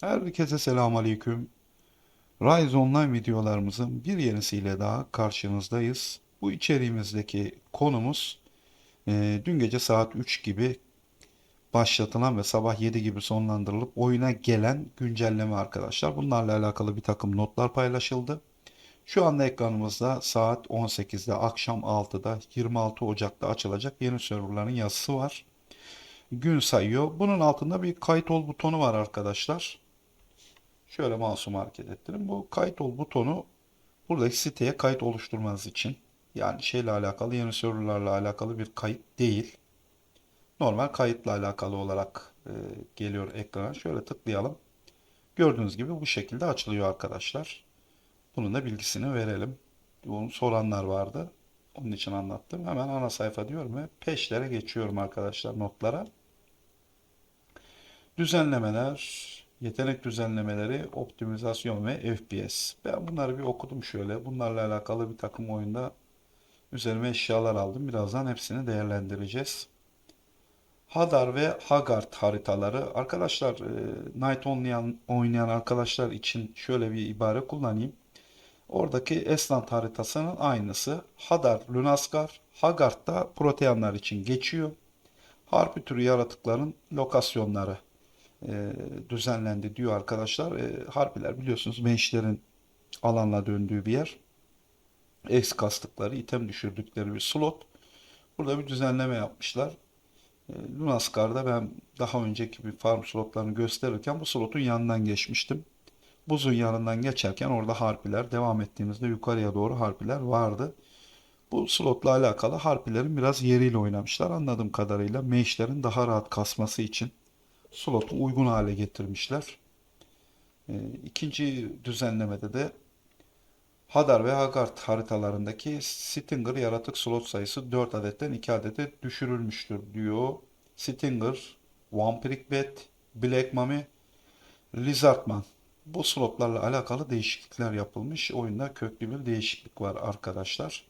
Herkese selamünaleyküm. Rise Online videolarımızın bir yenisiyle daha karşınızdayız. Bu içeriğimizdeki konumuz e, dün gece saat 3 gibi başlatılan ve sabah 7 gibi sonlandırılıp oyuna gelen güncelleme arkadaşlar. Bunlarla alakalı bir takım notlar paylaşıldı. Şu anda ekranımızda saat 18'de akşam 6'da 26 Ocak'ta açılacak yeni serverların yazısı var. Gün sayıyor. Bunun altında bir kayıt ol butonu var arkadaşlar. Şöyle mouse'umu hareket ettirin. Bu kayıt ol butonu buradaki siteye kayıt oluşturmanız için. Yani şeyle alakalı, yeni serverlarla alakalı bir kayıt değil. Normal kayıtla alakalı olarak e, geliyor ekrana. Şöyle tıklayalım. Gördüğünüz gibi bu şekilde açılıyor arkadaşlar. Bunun da bilgisini verelim. Bunu soranlar vardı. Onun için anlattım. Hemen ana sayfa diyorum ve peşlere geçiyorum arkadaşlar notlara. Düzenlemeler, yetenek düzenlemeleri, optimizasyon ve FPS. Ben bunları bir okudum şöyle. Bunlarla alakalı bir takım oyunda üzerime eşyalar aldım. Birazdan hepsini değerlendireceğiz. Hadar ve Hagard haritaları. Arkadaşlar, e, Night oynayan, oynayan arkadaşlar için şöyle bir ibare kullanayım. Oradaki Esland haritasının aynısı. Hadar, Lunaskar, Hagard da Proteanlar için geçiyor. Harpi türü yaratıkların lokasyonları e, düzenlendi diyor arkadaşlar. E, harpiler biliyorsunuz menşlerin alanla döndüğü bir yer. Ex kastıkları, item düşürdükleri bir slot. Burada bir düzenleme yapmışlar. E, Lunaskar'da ben daha önceki bir farm slotlarını gösterirken bu slotun yanından geçmiştim. Buzun yanından geçerken orada harpiler devam ettiğimizde yukarıya doğru harpiler vardı. Bu slotla alakalı harpilerin biraz yeriyle oynamışlar. Anladığım kadarıyla meşlerin daha rahat kasması için slotu uygun hale getirmişler. E, ikinci düzenlemede de Hadar ve Hagard haritalarındaki Stinger yaratık slot sayısı 4 adetten 2 adete düşürülmüştür diyor. Stinger, Vampiric Bat, Black Mummy, Lizardman. Bu slotlarla alakalı değişiklikler yapılmış. Oyunda köklü bir değişiklik var arkadaşlar.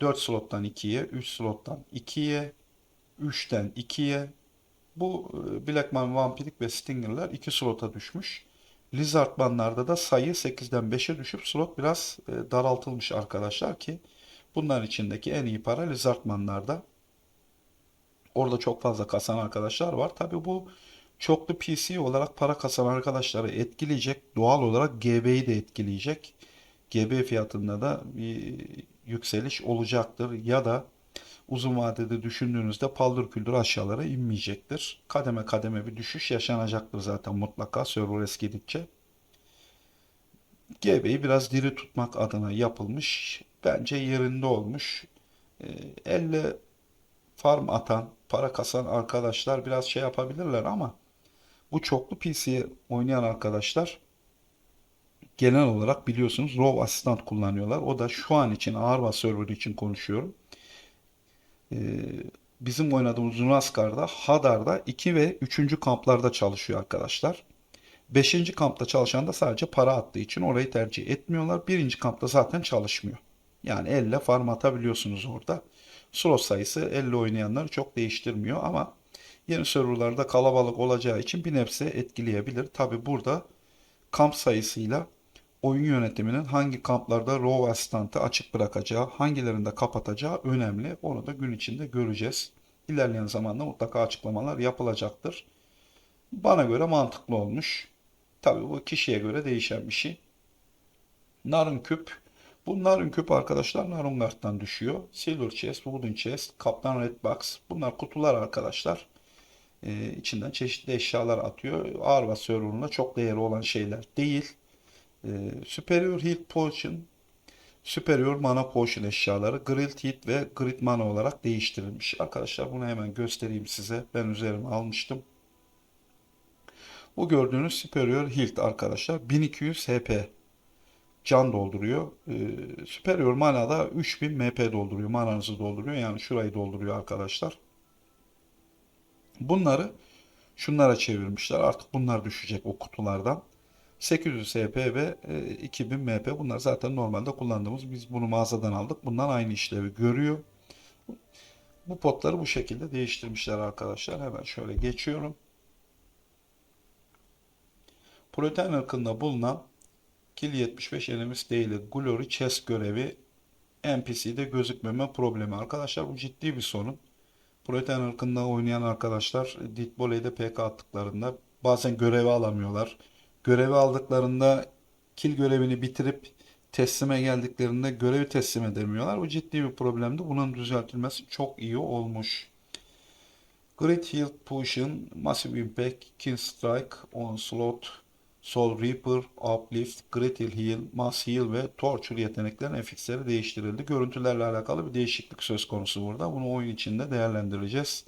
4 slottan 2'ye, 3 slottan 2'ye, 3'ten 2'ye, bu e, Blackman Vampirik ve Stinger'lar 2 slota düşmüş. Lizardmanlarda da sayı 8'den 5'e düşüp slot biraz e, daraltılmış arkadaşlar ki bunların içindeki en iyi para Lizardmanlarda. Orada çok fazla kasan arkadaşlar var. Tabi bu çoklu PC olarak para kasan arkadaşları etkileyecek. Doğal olarak GB'yi de etkileyecek. GB fiyatında da bir yükseliş olacaktır. Ya da uzun vadede düşündüğünüzde paldır küldür aşağılara inmeyecektir. Kademe kademe bir düşüş yaşanacaktır zaten mutlaka server eskidikçe. GB'yi biraz diri tutmak adına yapılmış. Bence yerinde olmuş. E, elle farm atan, para kasan arkadaşlar biraz şey yapabilirler ama bu çoklu PC oynayan arkadaşlar genel olarak biliyorsunuz RAW Assistant kullanıyorlar. O da şu an için ağır server için konuşuyorum. Ee, bizim oynadığımız Unaskar'da, Hadar'da 2 ve 3. kamplarda çalışıyor arkadaşlar. 5. kampta çalışan da sadece para attığı için orayı tercih etmiyorlar. 1. kampta zaten çalışmıyor. Yani elle farm atabiliyorsunuz orada. Slot sayısı elle oynayanları çok değiştirmiyor ama yeni serverlarda kalabalık olacağı için bir nebze etkileyebilir. Tabi burada kamp sayısıyla oyun yönetiminin hangi kamplarda row assistant'ı açık bırakacağı, hangilerinde kapatacağı önemli. Onu da gün içinde göreceğiz. İlerleyen zamanda mutlaka açıklamalar yapılacaktır. Bana göre mantıklı olmuş. Tabii bu kişiye göre değişen bir şey. Narın küp. Bu narın küp arkadaşlar Narungard'dan düşüyor. Silver chest, wooden chest, kaptan red box. Bunlar kutular arkadaşlar. Ee, içinden çeşitli eşyalar atıyor. Ağır ve server'ında çok değerli olan şeyler değil. Ee, Superior Heat Potion, Superior Mana Potion eşyaları Grilled Heat ve Grid Mana olarak değiştirilmiş. Arkadaşlar bunu hemen göstereyim size. Ben üzerime almıştım. Bu gördüğünüz Superior Heat arkadaşlar 1200 HP can dolduruyor. Ee, Superior Mana da 3000 MP dolduruyor. Mananızı dolduruyor. Yani şurayı dolduruyor arkadaşlar. Bunları şunlara çevirmişler. Artık bunlar düşecek o kutulardan. 800 SP ve 2000 MP bunlar zaten normalde kullandığımız biz bunu mağazadan aldık. Bundan aynı işlevi görüyor. Bu potları bu şekilde değiştirmişler arkadaşlar. Hemen şöyle geçiyorum. protein ırkında bulunan Kil 75 Enemies değil Glory Chest görevi NPC'de gözükmeme problemi. Arkadaşlar bu ciddi bir sorun. Protein ırkında oynayan arkadaşlar Dead Volley'de PK attıklarında bazen görevi alamıyorlar. Görevi aldıklarında kill görevini bitirip teslime geldiklerinde görevi teslim edemiyorlar. Bu ciddi bir problemdi. Bunun düzeltilmesi çok iyi olmuş. Great Heal Potion, Massive Impact, Kin Strike, Onslaught, Soul Reaper, Uplift, Great Heal Heal, Mass Heal ve Torture yeteneklerin FX'leri değiştirildi. Görüntülerle alakalı bir değişiklik söz konusu burada. Bunu oyun içinde değerlendireceğiz.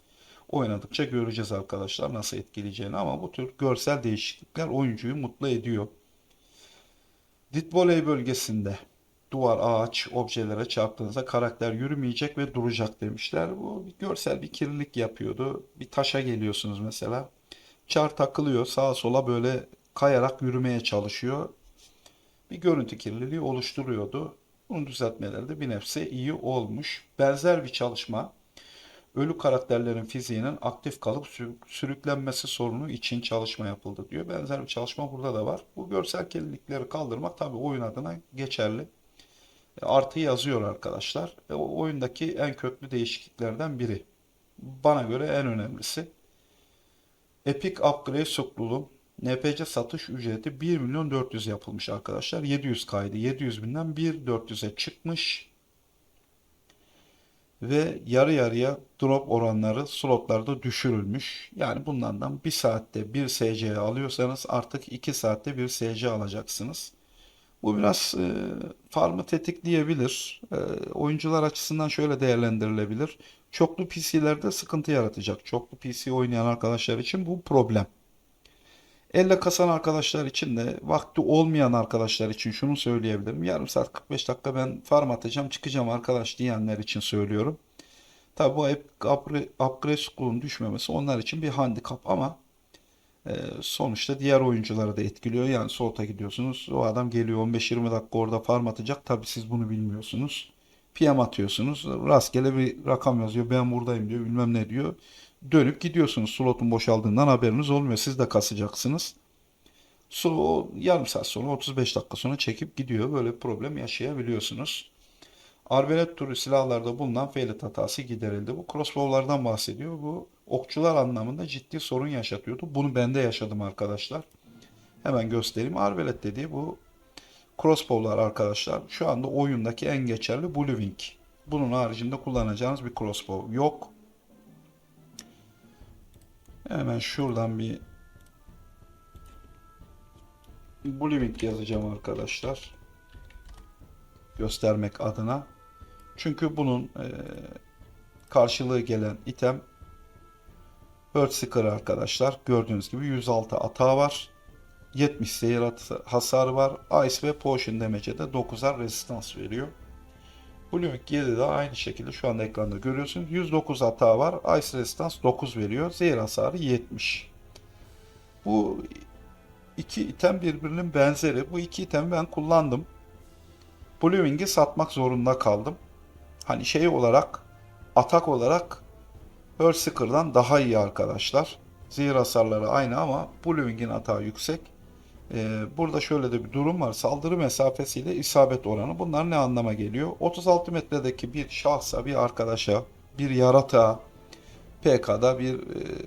Oynadıkça göreceğiz arkadaşlar nasıl etkileyeceğini ama bu tür görsel değişiklikler oyuncuyu mutlu ediyor. Dit Volley bölgesinde duvar, ağaç, objelere çarptığınızda karakter yürümeyecek ve duracak demişler. Bu bir görsel bir kirlilik yapıyordu. Bir taşa geliyorsunuz mesela. Çar takılıyor sağa sola böyle kayarak yürümeye çalışıyor. Bir görüntü kirliliği oluşturuyordu. Bunu düzeltmeleri de bir nebze iyi olmuş. Benzer bir çalışma ölü karakterlerin fiziğinin aktif kalıp sü- sürüklenmesi sorunu için çalışma yapıldı diyor. Benzer bir çalışma burada da var. Bu görsel kirlilikleri kaldırmak tabii oyun adına geçerli. E, Artı yazıyor arkadaşlar. E, oyundaki en köklü değişikliklerden biri. Bana göre en önemlisi. Epic Upgrade Suklulum NPC satış ücreti 1 milyon 400 yapılmış arkadaşlar. 700 kaydı. 700 binden 1.400'e çıkmış. Ve yarı yarıya drop oranları slotlarda düşürülmüş. Yani bunlardan 1 saatte 1 SC alıyorsanız artık 2 saatte 1 SC alacaksınız. Bu biraz e, farmı tetikleyebilir. E, oyuncular açısından şöyle değerlendirilebilir. Çoklu PC'lerde sıkıntı yaratacak. Çoklu PC oynayan arkadaşlar için bu problem. Elle kasan arkadaşlar için de vakti olmayan arkadaşlar için şunu söyleyebilirim. Yarım saat 45 dakika ben farm atacağım çıkacağım arkadaş diyenler için söylüyorum. Tabi bu hep upgrade, school'un düşmemesi onlar için bir handikap ama e, sonuçta diğer oyuncuları da etkiliyor. Yani solta gidiyorsunuz. O adam geliyor 15-20 dakika orada farm atacak. Tabi siz bunu bilmiyorsunuz. PM atıyorsunuz. Rastgele bir rakam yazıyor. Ben buradayım diyor. Bilmem ne diyor. Dönüp gidiyorsunuz. Slotun boşaldığından haberiniz olmuyor. Siz de kasacaksınız. Su o yarım saat sonra 35 dakika sonra çekip gidiyor. Böyle problem yaşayabiliyorsunuz. Arbelet türü silahlarda bulunan feylet hatası giderildi. Bu crossbow'lardan bahsediyor. Bu okçular anlamında ciddi sorun yaşatıyordu. Bunu ben de yaşadım arkadaşlar. Hemen göstereyim. Arbelet dediği bu crossbow'lar arkadaşlar. Şu anda oyundaki en geçerli Blue Wing. Bunun haricinde kullanacağınız bir crossbow yok. Hemen şuradan bir Wing yazacağım arkadaşlar. Göstermek adına. Çünkü bunun e, karşılığı gelen item Earthseeker arkadaşlar. Gördüğünüz gibi 106 atağı var. 70 seyir hasarı var. Ice ve Potion damage'e de 9'ar resistans veriyor. Blue 7 de aynı şekilde şu anda ekranda görüyorsunuz. 109 hata var. Ice Resistance 9 veriyor. Zehir hasarı 70. Bu iki item birbirinin benzeri. Bu iki itemi ben kullandım. Blue Wing'i satmak zorunda kaldım. Hani şey olarak atak olarak Earthseeker'dan daha iyi arkadaşlar. Zehir hasarları aynı ama Blue Wing'in atağı yüksek. Ee, burada şöyle de bir durum var. Saldırı mesafesiyle isabet oranı. Bunlar ne anlama geliyor? 36 metredeki bir şahsa, bir arkadaşa, bir yaratığa, PK'da bir e,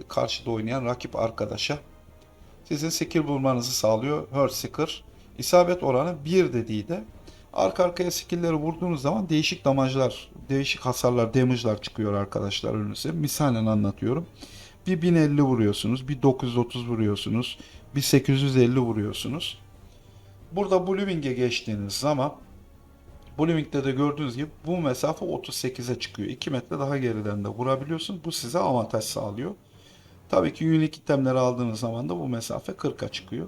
karşıda oynayan rakip arkadaşa sizin skill bulmanızı sağlıyor. Earthseeker. İsabet oranı 1 dediği de arka arkaya skill'leri vurduğunuz zaman değişik damajlar, değişik hasarlar, damage'lar çıkıyor arkadaşlar önünüze. Misalen anlatıyorum. Bir 1050 vuruyorsunuz, bir 930 vuruyorsunuz, bir 850 vuruyorsunuz. Burada Blue Wing'e geçtiğiniz zaman Blue Wing'de de gördüğünüz gibi bu mesafe 38'e çıkıyor. 2 metre daha geriden de vurabiliyorsunuz. Bu size avantaj sağlıyor. Tabii ki unique itemleri aldığınız zaman da bu mesafe 40'a çıkıyor.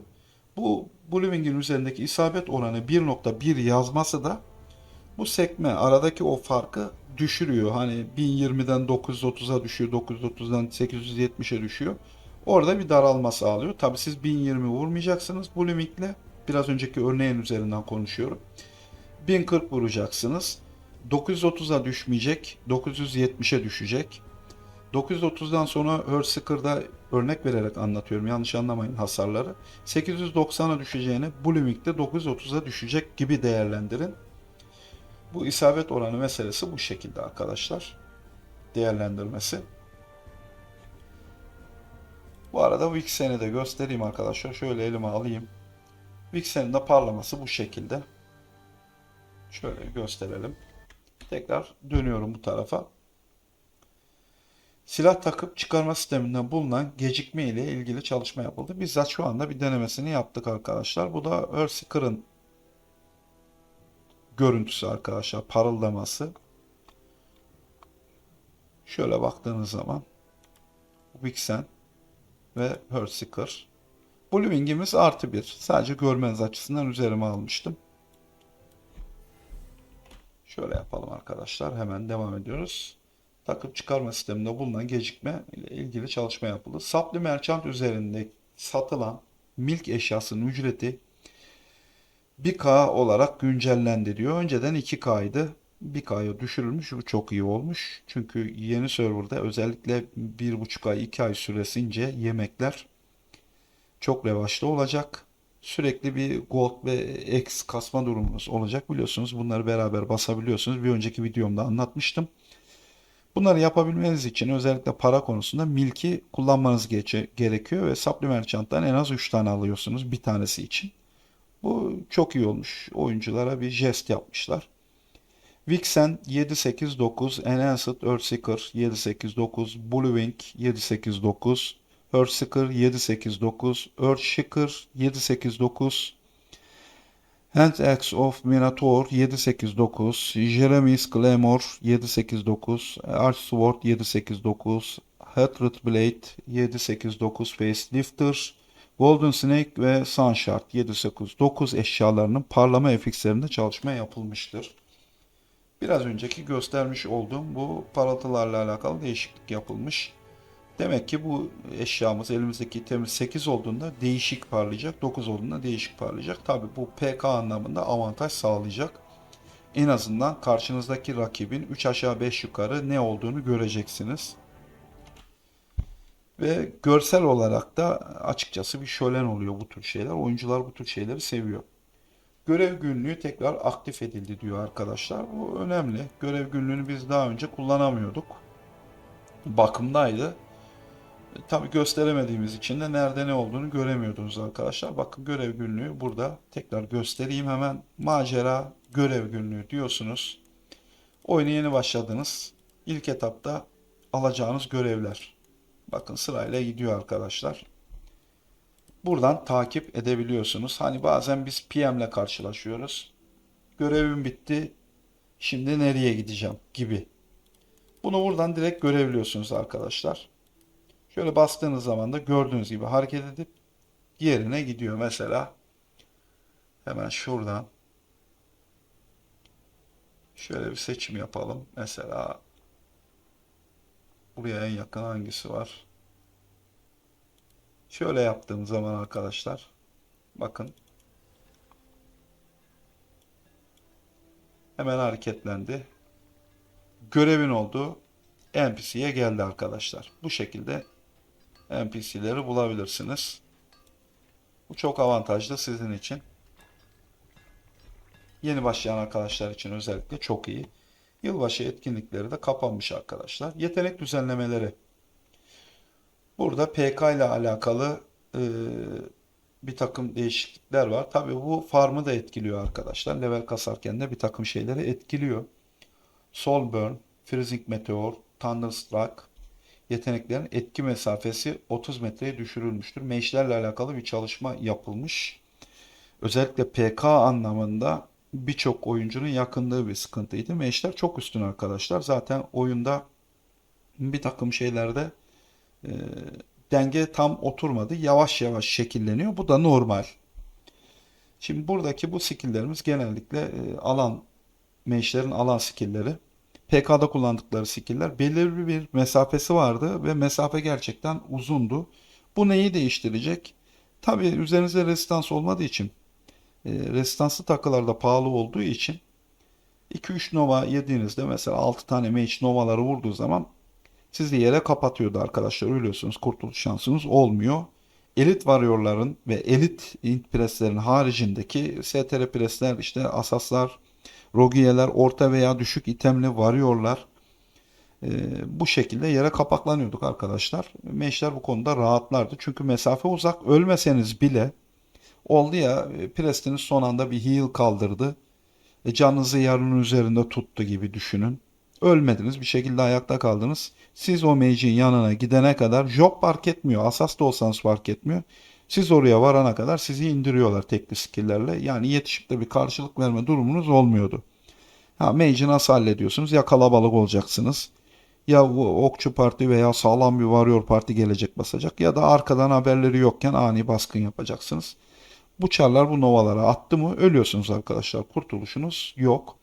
Bu Blue Wing'in üzerindeki isabet oranı 1.1 yazması da bu sekme aradaki o farkı düşürüyor. Hani 1020'den 930'a düşüyor, 930'dan 870'e düşüyor. Orada bir daralma sağlıyor. Tabii siz 1020 vurmayacaksınız Blue Wing'le. Biraz önceki örneğin üzerinden konuşuyorum. 1040 vuracaksınız. 930'a düşmeyecek, 970'e düşecek. 930'dan sonra Earthseeker'da örnek vererek anlatıyorum. Yanlış anlamayın hasarları. 890'a düşeceğini Blooming'de 930'a düşecek gibi değerlendirin. Bu isabet oranı meselesi bu şekilde arkadaşlar. Değerlendirmesi. Bu arada Vixen'i de göstereyim arkadaşlar. Şöyle elime alayım. Vixen'in de parlaması bu şekilde. Şöyle gösterelim. Tekrar dönüyorum bu tarafa. Silah takıp çıkarma sisteminden bulunan gecikme ile ilgili çalışma yapıldı. Bizzat şu anda bir denemesini yaptık arkadaşlar. Bu da Earthseeker'ın görüntüsü arkadaşlar. Parıldaması. Şöyle baktığınız zaman Vixen ve Earthseeker. Bluewing'imiz artı bir. Sadece görmeniz açısından üzerime almıştım. Şöyle yapalım arkadaşlar. Hemen devam ediyoruz. Takıp çıkarma sisteminde bulunan gecikme ile ilgili çalışma yapıldı. Sapli Merchant üzerinde satılan milk eşyasının ücreti 1K olarak güncellendi diyor. Önceden 2K'ydı. 1K'ya düşürülmüş. Bu çok iyi olmuş. Çünkü yeni serverda özellikle 1,5 ay 2 ay süresince yemekler çok revaçta olacak. Sürekli bir gold ve X kasma durumunuz olacak biliyorsunuz. Bunları beraber basabiliyorsunuz. Bir önceki videomda anlatmıştım. Bunları yapabilmeniz için özellikle para konusunda milki kullanmanız gerekiyor ve supplement çantadan en az 3 tane alıyorsunuz bir tanesi için. Bu çok iyi olmuş. Oyunculara bir jest yapmışlar. Vixen 789, Enhanced Earthseeker 789, Bluewing 789, Earthseeker 789, Earthshaker 789, Hand of Minotaur 789, Jeremy's Claymore 789, Arch Sword 789, Hatred Blade 789 Facelifter, Golden Snake ve Sunshard 789 eşyalarının parlama efektlerinde çalışma yapılmıştır. Biraz önceki göstermiş olduğum bu parıltılarla alakalı değişiklik yapılmış. Demek ki bu eşyamız elimizdeki temiz 8 olduğunda değişik parlayacak, 9 olduğunda değişik parlayacak. Tabi bu PK anlamında avantaj sağlayacak. En azından karşınızdaki rakibin 3 aşağı 5 yukarı ne olduğunu göreceksiniz. Ve görsel olarak da açıkçası bir şölen oluyor bu tür şeyler. Oyuncular bu tür şeyleri seviyor. Görev günlüğü tekrar aktif edildi diyor arkadaşlar. Bu önemli. Görev günlüğünü biz daha önce kullanamıyorduk. Bakımdaydı. E, Tabii gösteremediğimiz için de nerede ne olduğunu göremiyordunuz arkadaşlar. Bakın görev günlüğü burada. Tekrar göstereyim hemen. Macera görev günlüğü diyorsunuz. Oyuna yeni başladınız. İlk etapta alacağınız görevler. Bakın sırayla gidiyor arkadaşlar. Buradan takip edebiliyorsunuz. Hani bazen biz PM'le karşılaşıyoruz. Görevim bitti. Şimdi nereye gideceğim gibi. Bunu buradan direkt görebiliyorsunuz arkadaşlar. Şöyle bastığınız zaman da gördüğünüz gibi hareket edip yerine gidiyor. Mesela hemen şuradan şöyle bir seçim yapalım. Mesela buraya en yakın hangisi var? Şöyle yaptığım zaman arkadaşlar bakın hemen hareketlendi. Görevin olduğu NPC'ye geldi arkadaşlar. Bu şekilde NPC'leri bulabilirsiniz. Bu çok avantajlı sizin için. Yeni başlayan arkadaşlar için özellikle çok iyi. Yılbaşı etkinlikleri de kapanmış arkadaşlar. Yetenek düzenlemeleri. Burada PK ile alakalı e, bir takım değişiklikler var. Tabii bu farmı da etkiliyor arkadaşlar. Level kasarken de bir takım şeyleri etkiliyor. Soul Burn, Freezing Meteor, Thunderstruck yeteneklerin etki mesafesi 30 metreye düşürülmüştür. Meşlerle alakalı bir çalışma yapılmış. Özellikle PK anlamında birçok oyuncunun yakındığı bir sıkıntıydı. Meşler çok üstün arkadaşlar. Zaten oyunda bir takım şeylerde e, denge tam oturmadı. Yavaş yavaş şekilleniyor. Bu da normal. Şimdi buradaki bu skill'lerimiz genellikle e, alan meşlerin alan skill'leri. PK'da kullandıkları skill'ler belirli bir mesafesi vardı ve mesafe gerçekten uzundu. Bu neyi değiştirecek? Tabii üzerinizde resistans olmadığı için e, resistanslı takılarda pahalı olduğu için 2-3 Nova yediğinizde mesela 6 tane Mage Nova'ları vurduğu zaman sizi yere kapatıyordu arkadaşlar. Ölüyorsunuz. Kurtuluş şansınız olmuyor. Elit varyorların ve elit int preslerin haricindeki STR presler işte asaslar, rogiyeler, orta veya düşük itemli varıyorlar. Ee, bu şekilde yere kapaklanıyorduk arkadaşlar. Meşler bu konuda rahatlardı. Çünkü mesafe uzak. Ölmeseniz bile oldu ya e, Preston'ın son anda bir heal kaldırdı. E, canınızı yarının üzerinde tuttu gibi düşünün. Ölmediniz bir şekilde ayakta kaldınız. Siz o mage'in yanına gidene kadar job fark etmiyor. Asas da olsanız fark etmiyor. Siz oraya varana kadar sizi indiriyorlar tekli skill'lerle. Yani yetişip de bir karşılık verme durumunuz olmuyordu. Ha mage'i nasıl hallediyorsunuz? Ya kalabalık olacaksınız. Ya okçu parti veya sağlam bir varıyor parti gelecek basacak. Ya da arkadan haberleri yokken ani baskın yapacaksınız. Bu çarlar bu novalara attı mı ölüyorsunuz arkadaşlar. Kurtuluşunuz yok.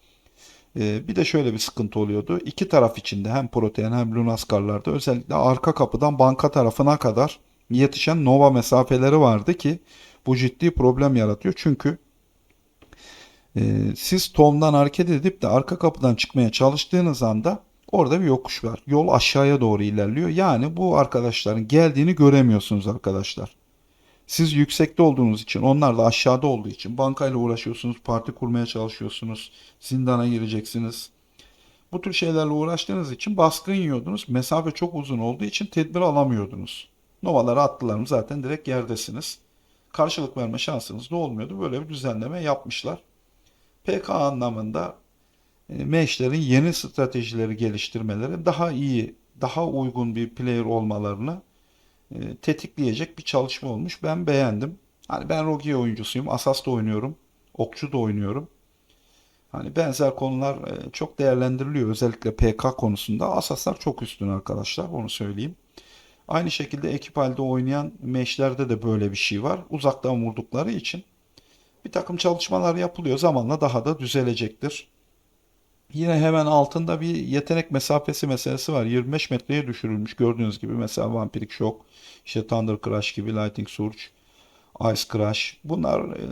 Ee, bir de şöyle bir sıkıntı oluyordu. İki taraf içinde hem Protean hem Lunaskar'larda özellikle arka kapıdan banka tarafına kadar yetişen nova mesafeleri vardı ki bu ciddi problem yaratıyor. Çünkü e, siz Tom'dan hareket edip de arka kapıdan çıkmaya çalıştığınız anda orada bir yokuş var. Yol aşağıya doğru ilerliyor. Yani bu arkadaşların geldiğini göremiyorsunuz arkadaşlar. Siz yüksekte olduğunuz için, onlar da aşağıda olduğu için bankayla uğraşıyorsunuz, parti kurmaya çalışıyorsunuz, zindana gireceksiniz. Bu tür şeylerle uğraştığınız için baskın yiyordunuz. Mesafe çok uzun olduğu için tedbir alamıyordunuz. Novaları attılar mı zaten direkt yerdesiniz. Karşılık verme şansınız da olmuyordu. Böyle bir düzenleme yapmışlar. PK anlamında e, meşlerin yeni stratejileri geliştirmeleri daha iyi, daha uygun bir player olmalarını e, tetikleyecek bir çalışma olmuş. Ben beğendim. Hani ben Rogi oyuncusuyum. Asas da oynuyorum. Okçu da oynuyorum. Hani benzer konular e, çok değerlendiriliyor. Özellikle PK konusunda. Asaslar çok üstün arkadaşlar. Onu söyleyeyim. Aynı şekilde ekip halde oynayan meşlerde de böyle bir şey var. Uzaktan vurdukları için bir takım çalışmalar yapılıyor. Zamanla daha da düzelecektir. Yine hemen altında bir yetenek mesafesi meselesi var. 25 metreye düşürülmüş gördüğünüz gibi. Mesela Vampiric Shock, işte Thunder Crash gibi, Lightning Surge, Ice Crash. Bunlar e,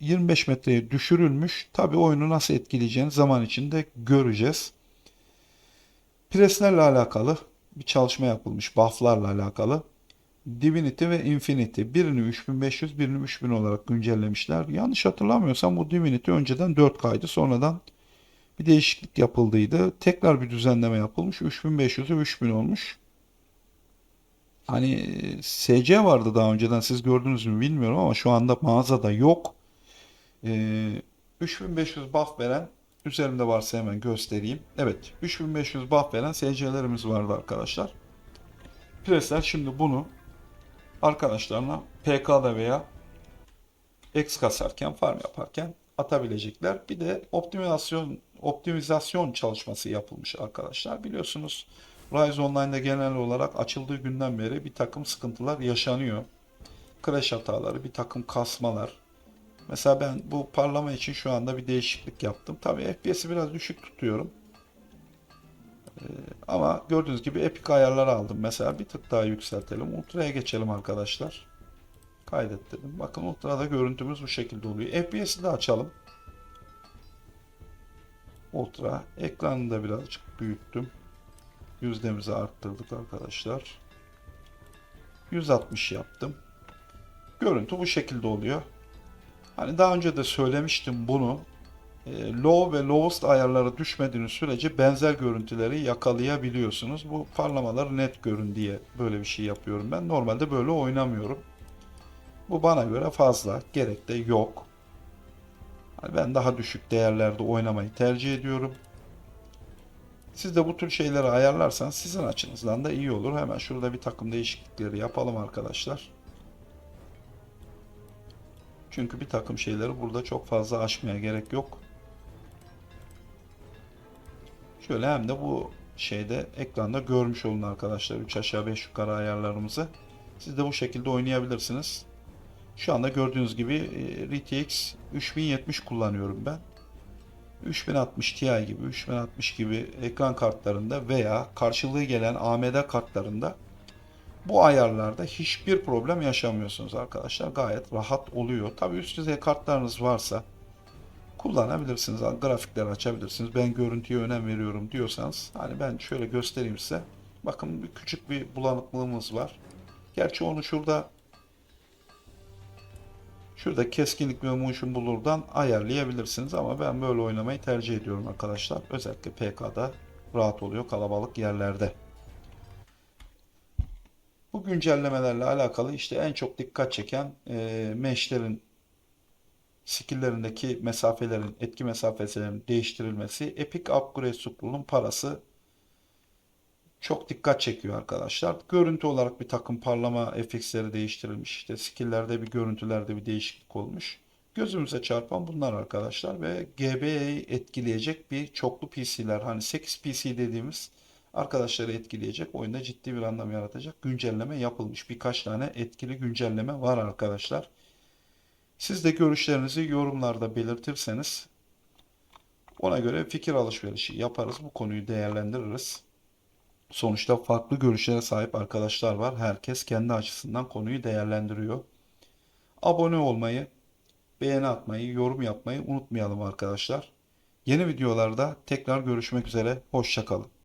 25 metreye düşürülmüş. Tabii oyunu nasıl etkileyeceğini zaman içinde göreceğiz. Preslerle alakalı bir çalışma yapılmış. Bufflarla alakalı. Divinity ve Infinity. Birini 3500, birini 3000 olarak güncellemişler. Yanlış hatırlamıyorsam bu Divinity önceden 4K'ydı. Sonradan bir değişiklik yapıldıydı. Tekrar bir düzenleme yapılmış. 3500'e 3000 olmuş. Hani SC vardı daha önceden siz gördünüz mü bilmiyorum ama şu anda mağazada yok. Ee, 3500 buff veren üzerimde varsa hemen göstereyim. Evet 3500 buff veren SC'lerimiz vardı arkadaşlar. Presler şimdi bunu arkadaşlarına PK'da veya X kasarken farm yaparken atabilecekler. Bir de optimizasyon optimizasyon çalışması yapılmış arkadaşlar. Biliyorsunuz Rise Online'da genel olarak açıldığı günden beri bir takım sıkıntılar yaşanıyor. Crash hataları, bir takım kasmalar. Mesela ben bu parlama için şu anda bir değişiklik yaptım. Tabii FPS'i biraz düşük tutuyorum. Ee, ama gördüğünüz gibi epic ayarları aldım. Mesela bir tık daha yükseltelim. Ultra'ya geçelim arkadaşlar. Kaydet dedim. Bakın Ultra'da görüntümüz bu şekilde oluyor. FPS'i de açalım. Ultra. Ekranını da birazcık büyüttüm. Yüzdemizi arttırdık arkadaşlar. 160 yaptım. Görüntü bu şekilde oluyor. Hani daha önce de söylemiştim bunu. E, low ve lowest ayarlara düşmediğiniz sürece benzer görüntüleri yakalayabiliyorsunuz. Bu parlamaları net görün diye böyle bir şey yapıyorum ben. Normalde böyle oynamıyorum. Bu bana göre fazla. Gerek de yok. Hani ben daha düşük değerlerde oynamayı tercih ediyorum. Siz de bu tür şeyleri ayarlarsanız sizin açınızdan da iyi olur. Hemen şurada bir takım değişiklikleri yapalım arkadaşlar. Çünkü bir takım şeyleri burada çok fazla aşmaya gerek yok. Şöyle hem de bu şeyde ekranda görmüş olun arkadaşlar. 3 aşağı 5 yukarı ayarlarımızı. Siz de bu şekilde oynayabilirsiniz. Şu anda gördüğünüz gibi e, RTX 3070 kullanıyorum ben. 3060 Ti gibi, 3060 gibi ekran kartlarında veya karşılığı gelen AMD kartlarında bu ayarlarda hiçbir problem yaşamıyorsunuz arkadaşlar. Gayet rahat oluyor. Tabii üst düzey kartlarınız varsa kullanabilirsiniz. Grafikleri açabilirsiniz. Ben görüntüye önem veriyorum diyorsanız hani ben şöyle göstereyim size. Bakın küçük bir bulanıklığımız var. Gerçi onu şurada şurada keskinlik ve motion blur'dan ayarlayabilirsiniz ama ben böyle oynamayı tercih ediyorum arkadaşlar. Özellikle PK'da rahat oluyor kalabalık yerlerde. Bu güncellemelerle alakalı işte en çok dikkat çeken e, meshlerin skill'lerindeki mesafelerin, etki mesafesinin değiştirilmesi. Epic Upgrade Scroll'un parası çok dikkat çekiyor arkadaşlar. Görüntü olarak bir takım parlama FX'leri değiştirilmiş. İşte skill'lerde bir görüntülerde bir değişiklik olmuş. Gözümüze çarpan bunlar arkadaşlar ve GBA'yı etkileyecek bir çoklu PC'ler hani 8 PC dediğimiz arkadaşları etkileyecek oyunda ciddi bir anlam yaratacak güncelleme yapılmış. Birkaç tane etkili güncelleme var arkadaşlar. Siz de görüşlerinizi yorumlarda belirtirseniz ona göre fikir alışverişi yaparız. Bu konuyu değerlendiririz. Sonuçta farklı görüşlere sahip arkadaşlar var. Herkes kendi açısından konuyu değerlendiriyor. Abone olmayı, beğeni atmayı, yorum yapmayı unutmayalım arkadaşlar. Yeni videolarda tekrar görüşmek üzere. Hoşçakalın.